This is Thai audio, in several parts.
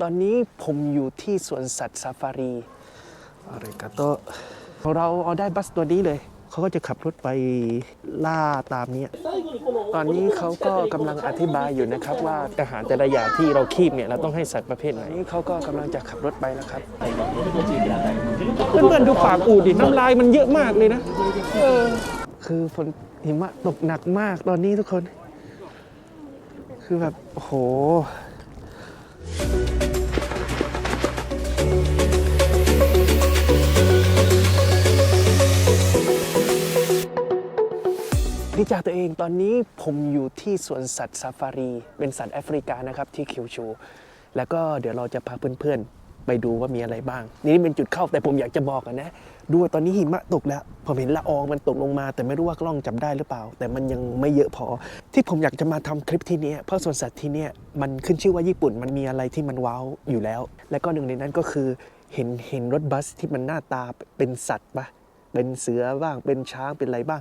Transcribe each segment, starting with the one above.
ตอนนี้ผมอยู่ที่สวนสัตว์ซาฟารีอะไรกาโตของเราเอาได้บัสตัวนี้เลย เขาก็จะขับรถไปล่าตามเนี้ยตอนนี้เขาก็กำลังอธิบายอยู่นะครับ ว่าอาหารแต่ละอย่างที่เราคีบเนี่ยเราต้องให้สัตว์ประเภทไหนนี่เขาก็กำลังจะขับรถไปแล้วครับ เพื่อนๆดูปากอูดดิน้ำลายมันเยอะมากเลยนะเออคือฝนหิมะตกหนักมากตอนนี้ทุกคน คือแบบโอ้โห ดีจ่าตัวเองตอนนี้ผมอยู่ที่สวนสัตว์ซาฟารี เป็นสัตว์แอฟริกานะครับที่คิวชู แล้วก็เดี๋ยวเราจะพาเพื่อนๆ ไปดูว่ามีอะไรบ้าง นี่เป็นจุดเข้าแต่ผมอยากจะบอกกันนะดูว่าตอนนี้หิมะตกแล้ว ผมเห็นละอองมันตกลงมา แต่ไม่รู้ว่ากล้องจับได้หรือเปล่า แต่มันยังไม่เยอะพอ ที่ผมอยากจะมาทำคลิปที่นี้เพราะสวนสัตว์ที่นี้ยมันขึ้นชื่อว่าญี่ปุ่นมันมีอะไรที่มันว้าวอยู่แล้ว และก็หนึ่งในนั้นก็คือเห็นเห็นรถบัสที่มันหน้าตาเป็นสัตว์ปะเป็นเสือบ้างเป็นช้างเป็นอะไรบ้าง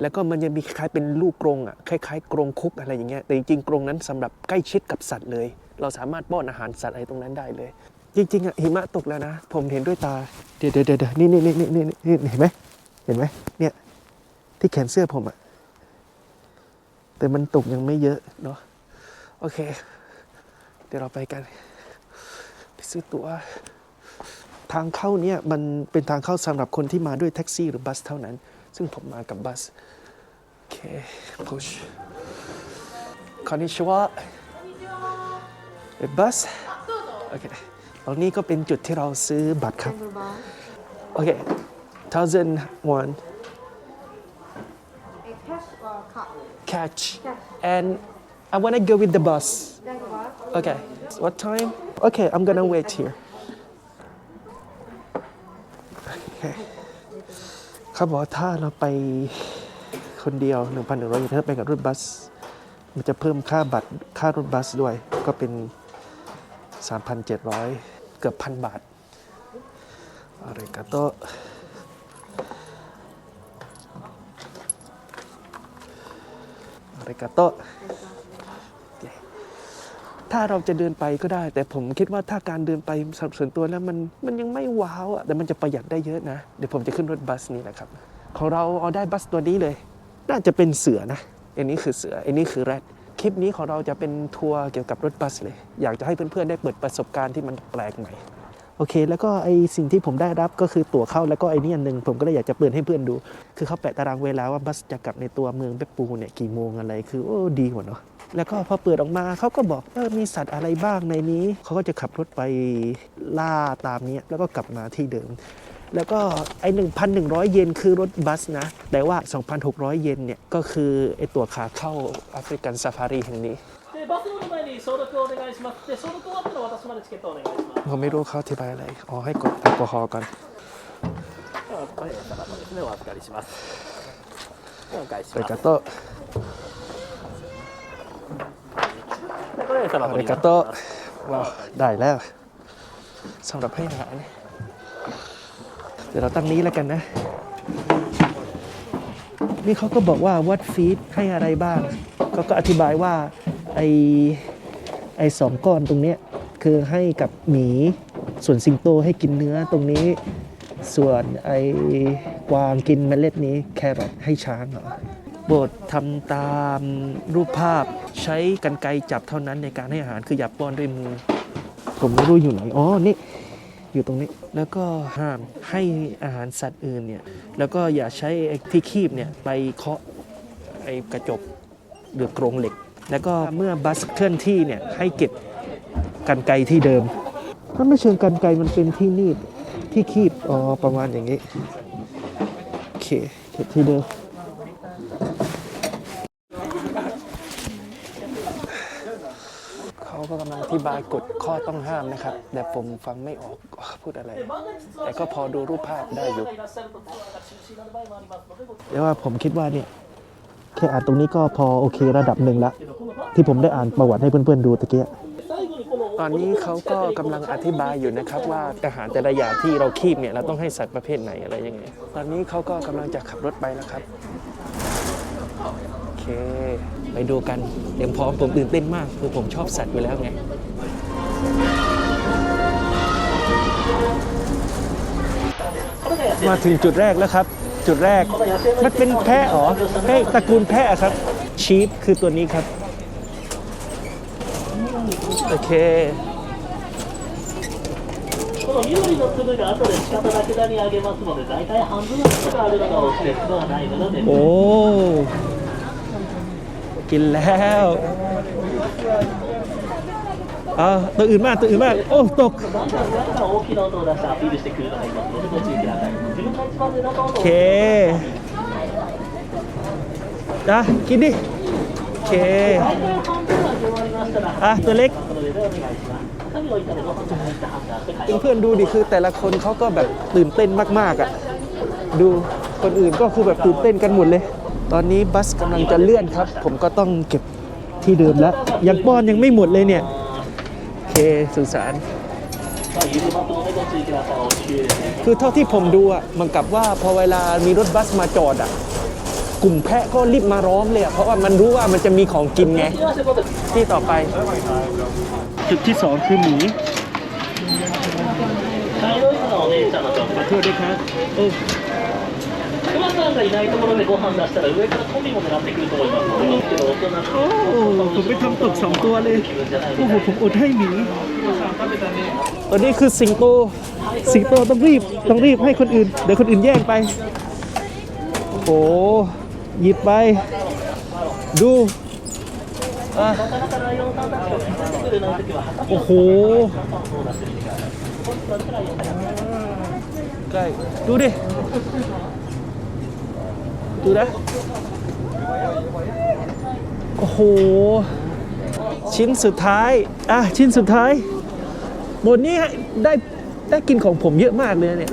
แล้วก็มันจะมีคล้ายเป็นลูกกรงอะคล้ายๆกรงคุกอะไรอย่างเงี้ยแต่จริงๆกรงนั้นสำหรับใกล้ชิดกับสัตว์เลย เราสามารถป้อนอาหารสัตว์อะไรตรงนั้นได้เลย จริงๆอะหิมะตกแล้วนะ ผมเห็นด้วยตาเดี๋ยวเดี๋ยวเดี๋ยวนี่นี่นี่นี่นี่นี่เห็นไหมเห็นไหมเนี่ยที่แขนเสื้อผมอะแต่มันตกยังไม่เยอะเนาะโอเค เดี๋ยวเราไปกันไปซื้อตั๋วทางเข้าเนี่ยมันเป็นทางเข้าสำหรับคนที่มาด้วยแท็กซี่หรือบัสเท่านั้น ซึ่งผมมากับบัส โอเค push คอนนิชิวะเป็นบัส โอเคตรงนี้ก็เป็นจุดที่เราซื้อบัตรครับ โอเค thousand one A cash or card? catch and I wanna go with the bus That's what? okay what time okay I'm gonna wait here โอ เขาบอกว่าถ้าเราไปคนเดียว 1,100เยนถ้าไปกับรถบัส มันจะเพิ่มค่าบัตรค่ารถบัสด้วย ก็เป็น 3,700 เกือบพันบาทอะไรกาโตอะไรกาโต ถ้าเราจะเดินไปก็ได้ แต่ผมคิดว่าถ้าการเดินไปสำหรับส่วนตัวแล้วมันมันยังไม่ว้าวอะแต่มันจะประหยัดได้เยอะนะ เดี๋ยวผมจะขึ้นรถบัสนี่แหละครับของเราเอาได้บัสตัวนี้เลย น่าจะเป็นเสือนะอันนี้คือเสืออันนี้คือแรดคลิปนี้ของเราจะเป็นทัวร์เกี่ยวกับรถบัสเลย อยากจะให้เพื่อนๆได้เปิดประสบการณ์ที่มันแปลกใหม่โอเค แล้วก็ไอสิ่งที่ผมได้รับก็คือตั๋วเข้าแล้วก็ไอนี่อันหนึ่งผมก็เลยอยากจะเปิดให้เพื่อนดู คือเขาแปะตารางเวลาว่าบัสจะกลับในตัวเมืองเปปูเนี่ยกี่โมงอะไรคือโอ้ดีกว่าเนาะ แล้วก็พอเปิดออกมาเขาก็บอกว่ามีสัตว์อะไรบ้างในนี้ เขาก็จะขับรถไปล่าตามนี้แล้วก็กลับมาที่เดิม แล้วก็ไอ้1,100 เยนคือรถบัสนะ แต่ว่า 2,600 เยนเนี่ย ก็คือไอ้ตัวขาเข้าแอฟริกันซาฟารีแห่งนี้ผมไม่รู้เขาอธิบายอะไร อ๋อ ให้กดแอลกอฮอล์ก่อนไปกันต่อ เยสำหรับวันนี้กาโตว้าวได้แล้วสำหรับให้อาหารเดี๋ยวเราตั้งนี้แล้วกันนะ นี่เขาก็บอกว่าวัดฟีดให้อะไรบ้างเขาก็อธิบายว่าไอไอสองก้อนตรงเนี้ยคือให้กับหมี ส่วนสิงโตให้กินเนื้อตรงนี้ ส่วนไอกวางกินเมล็ดนี้แครอทให้ช้างเหรอ โปรดทำตามรูปภาพใช้กันไกรจับเท่านั้นในการให้อาหารคืออย่าป้อนด้วยมือ ผมไม่รู้อยู่ไหนอ๋อนี่อยู่ตรงนี้แล้วก็ห้ามให้อาหารสัตว์อื่นเนี่ยแล้วก็อย่าใช้ไอ้ที่คีบเนี่ยไปเคาะไอ้กระจกหรือกรงเหล็ก แล้วก็เมื่อบัสเคลื่อนที่เนี่ยให้เก็บกันไกรที่เดิมมันไม่เชิงกันไกรมันเป็นที่นีบที่คีบอ๋อประมาณอย่างนี้โอเคเก็บที่เดิม เขาก็กำลังอ อธิบายกฎข้อต้องห้ามนะครับ แต่ผมฟังไม่ออกพูดอะไร แต่ก็พอดูรูปภาพได้อยู่แต่ว่าผมคิดว่าเนี่ยแค่อ่านตรงนี้ก็พอโอเคระดับหนึ่งละที่ผมได้อ่านประวัติให้เพื่อนๆดูตะเกียตอนนี้เขาก็กำลังอธิบายอยู่นะครับว่าอาหารแต่ละอย่างที่เราคีบเนี่ยเราต้องให้สัตว์ประเภทไหนอะไรยังไง ตอนนี้เขาก็กำลังจะขับรถไปนะครับ โอเค ไปดูกันเตรียมพร้อมผมตื่นเต้นมาก คือผมชอบสัตว์อยู่แล้วไงมาถึงจุดแรกแล้วครับ จุดแรกมันเป็นแพะหรอแพะตระกูลแพะครับ ชีฟคือตัวนี้ครับ โอเคโอ้ กินแล้วอ่าตัวอื่นมากตัวอื่นมากโอ้ตกโอเคจ้ะกินดิโอเคอะตัวเล็กเพื่อนดูดิคือแต่ละคนเขาก็แบบตื่นเต้นมากๆอะดูคนอื่นก็คือแบบตื่นเต้นกันหมดเลย ตอนนี้บัสกำลังจะเลื่อนครับ ผมก็ต้องเก็บที่เดิมแล้ว ยังป้อนยังไม่หมดเลยเนี่ย โอเคสุสานคือเท่าที่ผมดูอะมันกับว่าพอเวลามีรถบัสมาจอดอะกลุ่มแพะก็รีบมาร้อมเลยเพราะว่ามันรู้ว่ามันจะมีของกินไง ที่ต่อไป จุดที่สองคือหมีขอโทษด้วยครับ クマさんがいないところでご飯出したら上からコンビも狙ってくると思いますので、けど大人 โอ้ผมไปทำตกสองตัวเลย 気分じゃない โอ้โห ผมอดให้หมีตัวนี้คือสิงโต สิงโตต้องรีบ ต้องรีบให้คนอื่น เดี๋ยวคนอื่นแย่งไป โอ้โห หยิบไป ดูอ่ะ なかなかライオンさんたちが引っ張ってくるなんて時はハサミ โอ้ を โห そう出してみてください。本当だったらライオンさん ใกล้ ดูดิ ดูนะ โอ้โห ชิ้นสุดท้าย อะ ชิ้นสุดท้ายหมดนี้ได้ได้กินของผมเยอะมากเลยเนี่ย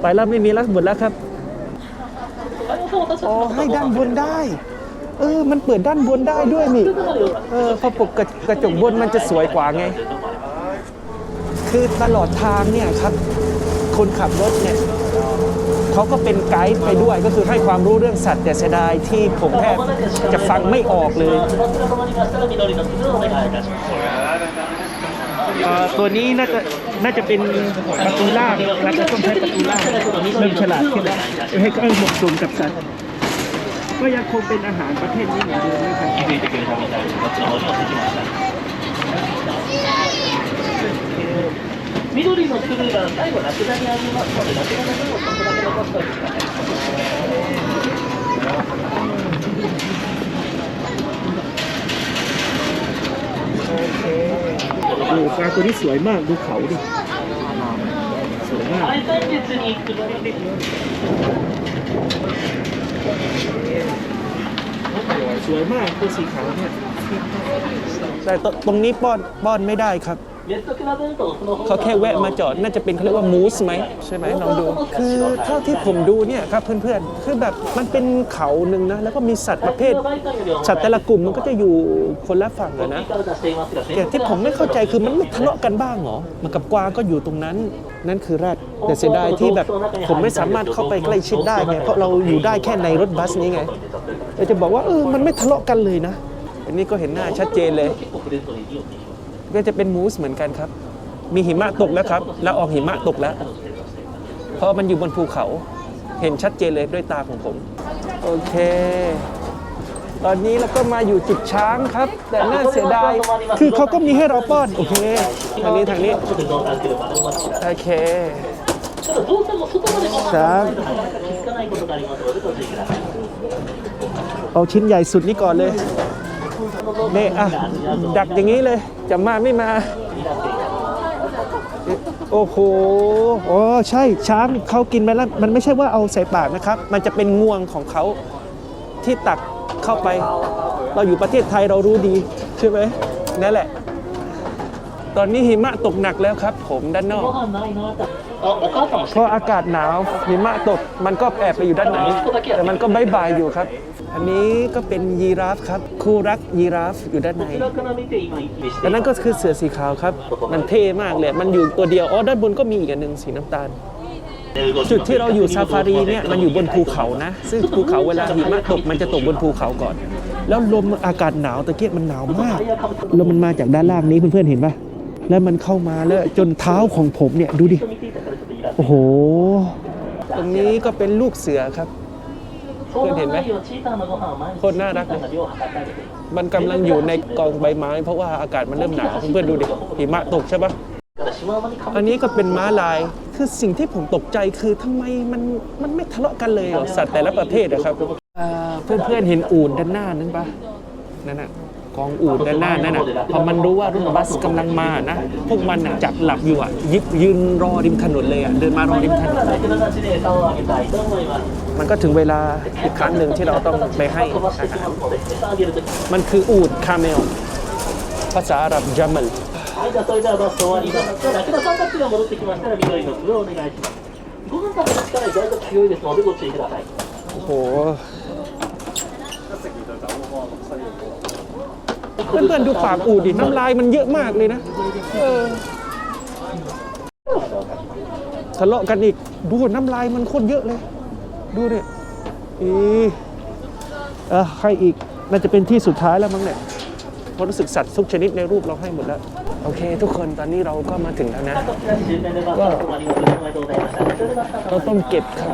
ไปแล้วไม่มีแล้วหมดแล้วครับ อ๋อ ให้ด้านบนได้ เออ มันเปิดด้านบนได้ด้วยนี่ เออพอปกกระกระจกบนมันจะสวยกว่าไง คือตลอดทางเนี่ยครับ คนขับรถเนี่ย เขาก็เป็นไกด์ไปด้วยก็คือให้ความรู้เรื่องสัตว์แต่เสียดายที่ผมแทบจะฟังไม่ออกเลยตัวนี้น่าจะน่าจะเป็นประตูล่างน่าจะต้องใช้ประตูล่าเริ่มฉลาดขึ้นแล้วให้เออหมกสมกับสัตว์ก็ยังคงเป็นอาหารประเภทนี้เหมือนเดิมนะครับโอเค くれたみたいです。こっちの方に持ってきました。緑の粒が最後ラクダにありますので、ラクダの分をちょっとだけ残しておいてください。 ดูปลาตัวนี้สวยมากดูเขาดิสวยมาก 最前列に行くので、 สวยมากตัวสีขาวเนี่ยแต่ตตรงนี้ป้อนป้อนไม่ได้ครับ เขาแค่แวะมาจอดน่าจะเป็นเขาเรียกว่ามูสไหมใช่ไหมลองดู คือเท่าที่ผมดูเนี่ยครับเพื่อนๆ คือแบบมันเป็นเขาหนึ่งนะแล้วก็มีสัตว์ประเภท สัตว์แต่ละกลุ่มมันก็จะอยู่คนละฝั่งนะแต่ที่ผมไม่เข้าใจคือมันไม่ทะเลาะกันบ้างหรอมันกับกวางก็อยู่ตรงนั้น นั่นคือแรดแต่เสียดายที่แบบผมไม่สามารถเข้าไปใกล้ชิดได้ไงเพราะเราอยู่ได้แค่ในรถบัสนี้ไงแต่จะบอกว่าเออมันไม่ทะเลาะกันเลยนะ อันนี้ก็เห็นหน้าชัดเจนเลย ก็จะเป็นมูสเหมือนกันครับ มีหิมะตกแล้วครับละอองหิมะตกแล้วเพราะมันอยู่บนภูเขาเห็นชัดเจนเลยด้วยตาของผม โอเค ตอนนี้เราก็มาอยู่จุดช้างครับ แต่น่าเสียดายคือเขาก็มีให้เราป้อน โอเค ทางนี้ทางนี้ โอเคครับเอาชิ้นใหญ่สุดนี้ก่อนเลยเนี่ยอะ ดักอย่างนี้เลย จะมาไม่มา โอ้โหอ๋อใช่ช้างเขากินไปแล้วมันไม่ใช่ว่าเอาใส่ปากนะครับ มันจะเป็นงวงของเขาที่ตักเข้าไป เราอยู่ประเทศไทยเรารู้ดี ใช่ไหมนั่นแหละ ตอนนี้หิมะตกหนักแล้วครับ ผมด้านนอก เพราะอากาศหนาวหิมะตก มันก็แอบไปอยู่ด้านไหน แต่มันก็บายบายอยู่ครับ อันนี้ก็เป็นยีราฟครับ คู่รักยีราฟอยู่ด้านในอันนั้นก็คือเสือสีขาวครับ มันเท่มากเลยมันอยู่ตัวเดียว อ๋อ ด้านบนก็มีอีกอันหนึ่งสีน้ำตาลจุดที่เราอยู่ซาฟารีเนี่ยมันอยู่บนภูเขานะ ซึ่งภูเขาเวลาหิมะตกมันจะตกบนภูเขาก่อน แล้วลมอากาศหนาวตะเกียบมันหนาวมากลมมันมาจากด้านล่างนี้เพื่อนๆเห็นปะแล้วมันเข้ามาแล้วจนเท้าของผมเนี่ยดูดิ โอ้โห ตรงนี้ก็เป็นลูกเสือครับเพื่อนเห็นไหมโคตรน่ารักเลยมันกำลังอยู่ในกองใบไม้ เพราะว่าอากาศมันเริ่มหนาวเพื่อนดูดิหิมะตกใช่ปะอันนี้ก็เป็นม้าลาย คือสิ่งที่ผมตกใจคือทำไมมันมันไม่ทะเลาะกันเลยสัตว์แต่ละประเทศนะครับ เพื่อนเพื่อนเห็นอูนด้านหน้านั้นปะนั่นอะ กองอูฐด้านหน้านั่นน่ะพอมันรู้ว่ารถบัสกำลังมานะ พวกมันน่ะจับหลับอยู่อ่ะยิบยืนรอริมถนนเลยอ่ะเดินมารอริมถนน だけの形で餌をあげたいと思います มันก็ถึงเวลาอีกครั้งหนึ่งที่เราต้องไปให้ 飛ばして อา し หาร まうので餌あげるとき มันคืออูฐคาเมล ภาษาอาหรับจัมล はいじゃあそれではバス終わりますじゃあラクダさんたちが戻ってきましたら緑の粒をお願いしますご飯食べる力意外と強いですのでご注意ください โอ้ เพื่อนๆดูปากอูดดิน้ำลายมันเยอะมากเลยนะทะเลาะกันอีกดูน้ำลายมันโคนเยอะเลย ดูเนี่ยอีเออใครอีกน่าจะเป็นที่สุดท้ายแล้วมั้งเนี่ยพราะรู้สึกสัตว์ทุกชนิดในรูปเราให้หมดแล้ว โอเค ทุกคนตอนนี้เราก็มาถึงแล้วนะ ก็เราต้องเก็บครับ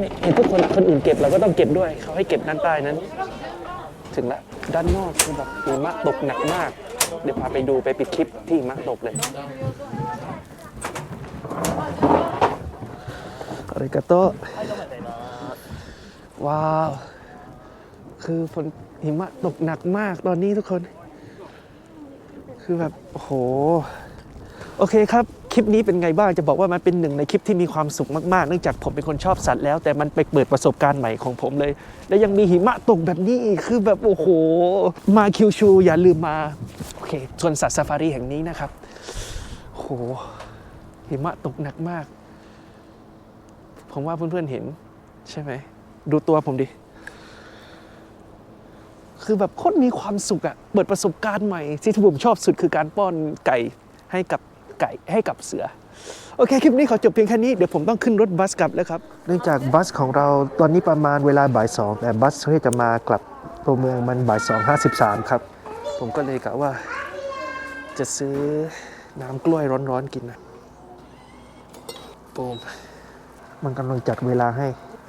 นี่เห็นทุกคนคนอื่นเก็บเราก็ต้องเก็บด้วยเขาให้เก็บด้านใต้นั้น ถึงแล้ว ด้านนอกคือแบบหิมะตกหนักมาก เดี๋ยวพาไปดูไปปิดคลิปที่หิมะตกเลยอาริกาโตว้าว คือฝนหิมะตกหนักมากตอนนี้ทุกคน คือแบบ โอ้โห โอเคครับ คลิปนี้เป็นไงบ้างจะบอกว่ามันเป็นหนึ่งในคลิปที่มีความสุขมากๆ เนื่องจากผมเป็นคนชอบสัตว์แล้ว แต่มันไปเปิดประสบการณ์ใหม่ของผมเลย และยังมีหิมะตกแบบนี้อีกคือแบบโอ้โห มาคิวชูอย่าลืมมา โอเคสวนสัตว์ซาฟารีแห่งนี้นะครับโอ้โหหิมะตกหนักมาก ผมว่าเพื่อนๆเห็น ใช่ไหม ดูตัวผมดิ คือแบบโคตรมีความสุขอะเปิดประสบการณ์ใหม่ที่ผมชอบสุดคือการป้อนไก่ให้กับ ไก่ให้กับเสือ โอเค คลิปนี้ขอจบเพียงแค่นี้ เดี๋ยวผมต้องขึ้นรถบัสกลับแล้วครับ เนื่องจากบัสของเราตอนนี้ประมาณเวลาบ่ายสองแต่บัสที่จะมากลับตัวเมืองมันบ่ายสองห้าสิบสามครับ ผมก็เลยกะว่า จะซื้อน้ำกล้วยร้อนๆกินนะปูมมันกำลังจัดเวลาให้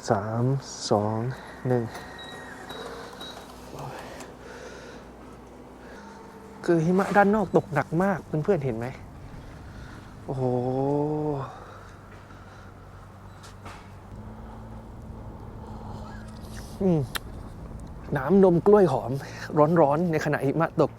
สามสองหนึ่งคือหิมะด้านนอกตกหนักมากเพื่อนๆเห็นไหม โอ้โห น้ำนมกล้วยหอม ร้อนๆ ในขณะหิมะตก